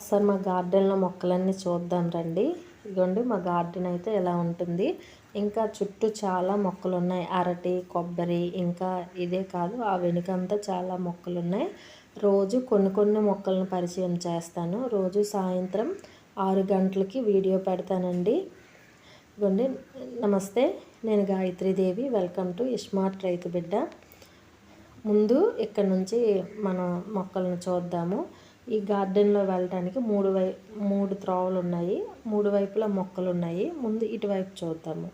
ఒకసారి మా గార్డెన్లో మొక్కలన్నీ చూద్దాం రండి. ఇదిగోండి మా గార్డెన్ అయితే ఎలా ఉంటుంది. ఇంకా చుట్టూ చాలా మొక్కలు ఉన్నాయి అరటి కొబ్బరి ఇంకా ఇదే కాదు ఆ వెనుకంతా చాలా మొక్కలు ఉన్నాయి రోజు కొన్ని కొన్ని మొక్కలను పరిచయం చేస్తాను. రోజు సాయంత్రం ఆరు గంటలకి వీడియో పెడతానండి. ఇదిగోండి నమస్తే నేను గాయత్రీదేవి వెల్కమ్ టు ఇస్మార్ట్ రైతు బిడ్డ. ముందు ఇక్కడ నుంచి మనం మొక్కలను చూద్దాము. ఈ గార్డెన్లో వెళ్ళడానికి మూడు వై మూడు త్రోవలు ఉన్నాయి మూడు వైపులా మొక్కలు ఉన్నాయి ముందు ఇటువైపు చూద్దాము.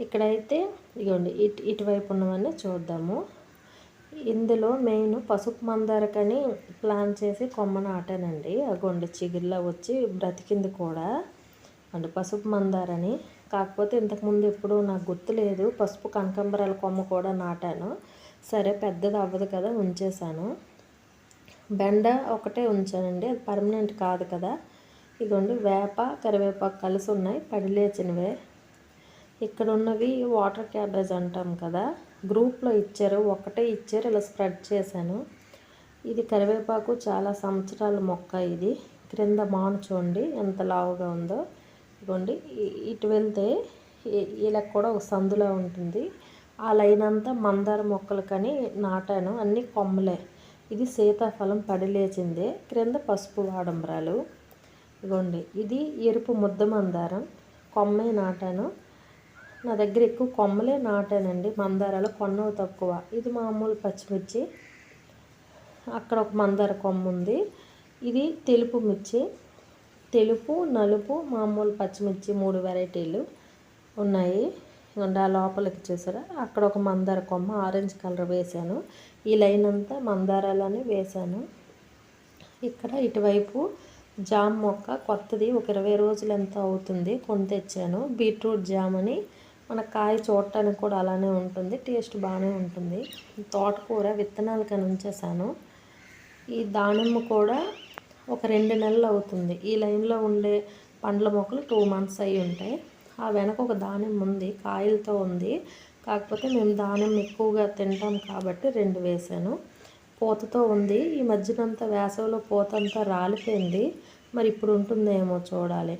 ఇక్కడైతే ఇగోండి ఇటు ఇటువైపు ఉన్నవన్నీ చూద్దాము. ఇందులో మెయిన్ పసుపు మందారకని ప్లాన్ చేసి కొమ్మ నాటానండి. అగోండి చిగుర్లా వచ్చి బ్రతికింది కూడా. అంటే పసుపు మందారని. కాకపోతే ఇంతకుముందు ఎప్పుడు నాకు గుర్తులేదు. పసుపు కనకంబరాల కొమ్మ కూడా నాటాను. సరే పెద్దది అవ్వదు కదా ఉంచేశాను. బెండ ఒకటే ఉంచానండి. అది పర్మనెంట్ కాదు కదా. ఇదిగోండి వేప కరివేపాకు కలిసి ఉన్నాయి. పడిలేచినవే ఇక్కడ ఉన్నవి వాటర్ క్యాబేజ్ అంటాం కదా. గ్రూప్లో ఇచ్చారు. ఒకటే ఇచ్చారు. ఇలా స్ప్రెడ్ చేశాను. ఇది కరివేపాకు చాలా సంవత్సరాల మొక్క ఇది. క్రింద మాను చూడండి ఎంత లావుగా ఉందో. ఇదిగోండి ఇటు వెళ్తే ఇలా కూడా ఒక సందులా ఉంటుంది. ఆ లైన్ అంతా మందార మొక్కలు కానీ నాటాను. అన్నీ కొమ్మలే. ఇది సీతాఫలం పడిలేచిందే. క్రింద పసుపు వాడంబరాలు. ఇదిగోండి ఇది ఎరుపు ముద్ద మందారం. కొమ్మే నాటాను. నా దగ్గర ఎక్కువ కొమ్మలే నాటానండి. మందారాలు కొన్నవి తక్కువ. ఇది మామూలు పచ్చిమిర్చి. అక్కడ ఒక మందార కొమ్మ ఉంది. ఇది తెలుపు మిర్చి. తెలుపు నలుపు మామూలు పచ్చిమిర్చి మూడు వెరైటీలు ఉన్నాయి. ఆ లోపలికి చూసారా అక్కడ ఒక మందార కొమ్మ ఆరెంజ్ కలర్ వేశాను. ఈ లైన్ అంతా మందారాలని వేశాను. ఇక్కడ ఇటువైపు జామ్ మొక్క కొత్తది ఒక ఇరవై రోజులు ఎంత అవుతుంది కొని తెచ్చాను. బీట్రూట్ జామ్ అని మన కాయ చూడటానికి కూడా అలానే ఉంటుంది టేస్ట్ బాగానే ఉంటుంది. తోటకూర విత్తనాలు కానీ ఉంచేసాను ఈ దానిమ్మ కూడా ఒక రెండు నెలలు అవుతుంది. ఈ లైన్లో ఉండే పండ్ల మొక్కలు టూ మంత్స్ అయి ఉంటాయి. ఆ వెనక ఒక దానిమ్మ ఉంది కాయలతో ఉంది. కాకపోతే మేము దానిమ్మ ఎక్కువగా తింటాం కాబట్టి రెండు వేసాను. పూతతో ఉంది. ఈ మధ్యనంతా వేసవిలో పూత అంతా రాలిపోయింది. మరి ఇప్పుడు ఉంటుందేమో చూడాలి.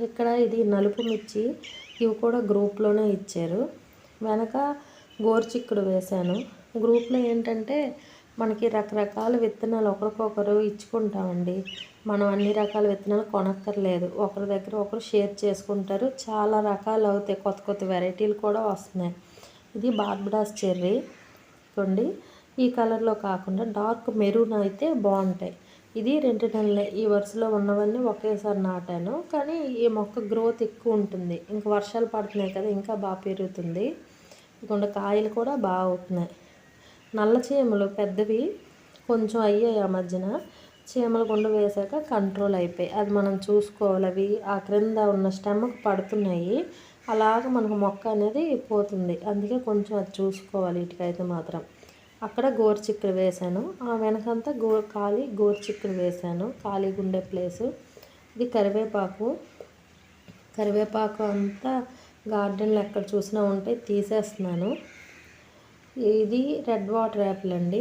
ఇక్కడ ఇది నలుపు మిర్చి. ఇవి కూడా గ్రూప్లోనే ఇచ్చారు. వెనక గోరుచిక్కుడు వేశాను గ్రూప్లో ఏంటంటే మనకి రకరకాల విత్తనాలు ఒకరికొకరు ఇచ్చుకుంటామండి. మనం అన్ని రకాల విత్తనాలు కొనక్కర్లేదు. ఒకరి దగ్గర ఒకరు షేర్ చేసుకుంటారు. చాలా రకాలు అవుతాయి. కొత్త కొత్త వెరైటీలు కూడా వస్తున్నాయి. ఇది బార్బడాస్ చెర్రీ. చూడండి ఈ కలర్లో కాకుండా డార్క్ మెరూన్ అయితే బాగుంటాయి. ఇది రెండు నెలలే. ఈ వరుసలో ఉన్నవన్నీ ఒకేసారి నాటాను. కానీ ఈ మొక్క గ్రోత్ ఎక్కువ ఉంటుంది. ఇంకా వర్షాలు పడుతున్నాయి కదా ఇంకా బాగా పెరుగుతుంది. ఇకుండా కాయలు కూడా బాగా అవుతున్నాయి. నల్ల చీమలు పెద్దవి కొంచెం అయ్యాయి ఆ మధ్యన. చీమల గుండ వేసాక కంట్రోల్ అయిపోయి అది మనం చూసుకోవాలి. అవి ఆ క్రింద ఉన్న స్టెమ్కి పడుతున్నాయి. అలాగ మనకు మొక్క అనేది పోతుంది. అందుకే కొంచెం అది చూసుకోవాలి వీటికైతే మాత్రం. అక్కడ గోరుచిక్కుడు వేశాను ఆ వెనకంతా గో ఖాళీ గోరుచిక్కుడు వేశాను ఖాళీ గుండె ప్లేసు ఇది కరివేపాకు. కరివేపాకు అంతా గార్డెన్లో ఎక్కడ చూసినా ఉంటే తీసేస్తున్నాను. ఇది రెడ్ వాటర్ యాపిల్ అండి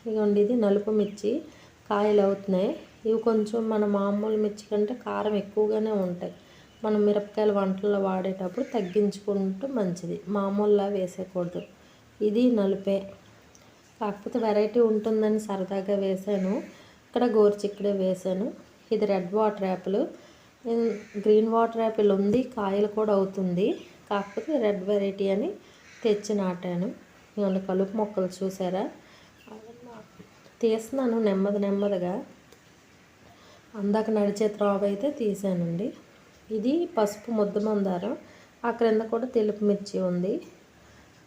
ఇదిగోండి ఇది నలుపు మిర్చి కాయలు అవుతున్నాయి. ఇవి కొంచెం మన మామూలు మిర్చి కంటే కారం ఎక్కువగానే ఉంటాయి. మనం మిరపకాయలు వంటల్లో వాడేటప్పుడు తగ్గించుకుంటూ మంచిది. మామూలులా వేసేయకూడదు. ఇది నలుపే. కాకపోతే వెరైటీ ఉంటుందని సరదాగా వేసాను ఇక్కడ గోరుచిక్కడే వేసాను ఇది red water apple. Green water apple ఉంది కాయలు కూడా అవుతుంది. కాకపోతే రెడ్ వెరైటీ అని తెచ్చి నాటాను. ఇవన్నీ కలుపు మొక్కలు చూసారా? తీస్తున్నాను నెమ్మది నెమ్మదిగా. అందాక నడిచే త్రావ అయితే తీసానండి. ఇది పసుపు ముద్దు మందారం. ఆ క్రింద కూడా తెలుపు మిర్చి ఉంది.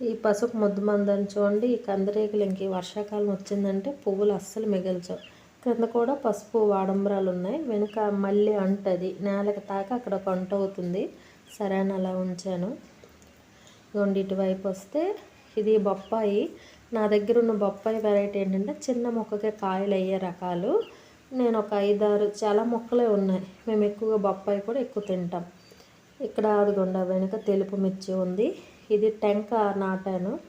ఈ పసుపు ముద్దు మందారం చూడండి ఈ కందిరేకులు ఇంక వర్షాకాలం వచ్చిందంటే పువ్వులు అస్సలు మిగల్చవు. క్రింద కూడా పసుపు వాడంబరాలు ఉన్నాయి. వెనుక మళ్ళీ అంటది నేలకు తాక అక్కడ ఒక అంట అవుతుంది. సరే అని అలా ఉంచాను. ఇదిగోండి ఇటువైపు వస్తే ఇది బొప్పాయి. నా దగ్గర ఉన్న బొప్పాయి వెరైటీ ఏంటంటే చిన్న మొక్కకే కాయలు అయ్యే రకాలు. నేను ఒక ఐదారు చాలా మొక్కలే ఉన్నాయి. మేము ఎక్కువగా బొప్పాయి కూడా ఎక్కువ తింటాం. ఇక్కడ అదిగొండ వెనుక తెలుపు మిర్చి ఉంది. ఇది టెంక నాటాను.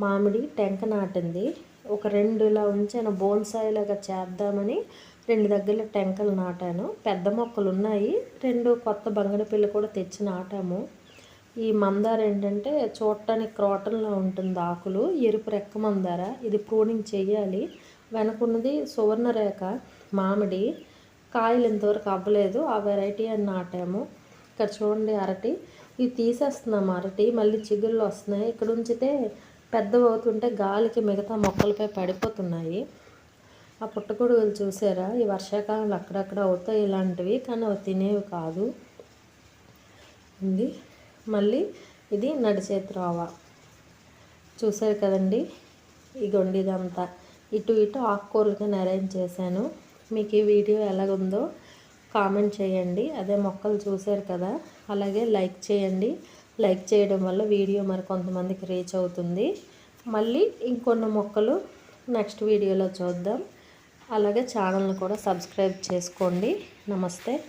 మామిడి టెంక నాటింది. ఒక రెండు ఇలా ఉంచాను బోన్సాయిలాగా చేద్దామని రెండు దగ్గర టెంకలు నాటాను. పెద్ద మొక్కలు ఉన్నాయి. రెండు కొత్త బంగనపిల్ల కూడా తెచ్చి నాటాము. ఈ మందార ఏంటంటే చూడటానికి క్రోటన్లో ఉంటుంది ఆకులు ఎరుపు రెక్క మందార. ఇది ప్రూనింగ్ చేయాలి. వెనకున్నది సువర్ణరేఖ మామిడి. కాయలు ఇంతవరకు అవ్వలేదు. ఆ వెరైటీ అని నాటాము. ఇక్కడ చూడండి అరటి. ఇది తీసేస్తున్నాము అరటి. మళ్ళీ చిగుళ్ళు వస్తున్నాయి. ఇక్కడ ఉంచితే పెద్దవి అవుతుంటే గాలికి మిగతా మొక్కలపై పడిపోతున్నాయి. ఆ పుట్టగొడుగులు చూసారా? ఈ వర్షాకాలంలో అక్కడక్కడ అవుతాయి ఇలాంటివి కానీ అవి తినేవి కాదు. ఉంది. మళ్ళీ ఇది నడిచేతి రావ చూసారు కదండి? ఇగోండి గొండిదంతా ఇటు ఇటు ఆకుకూరలుగా అరేంజ్ చేశాను. మీకు ఈ వీడియో ఎలాగుందో కామెంట్ చేయండి. అదే మొక్కలు చూశారు కదా? అలాగే లైక్ చేయండి. లైక్ చేయడం వల్ల వీడియో మరి కొంతమందికి రీచ్ అవుతుంది. మళ్ళీ ఇంకొన్ని మొక్కలు నెక్స్ట్ వీడియోలో చూద్దాం. అలాగే ఛానల్ని కూడా సబ్స్క్రైబ్ చేసుకోండి. నమస్తే.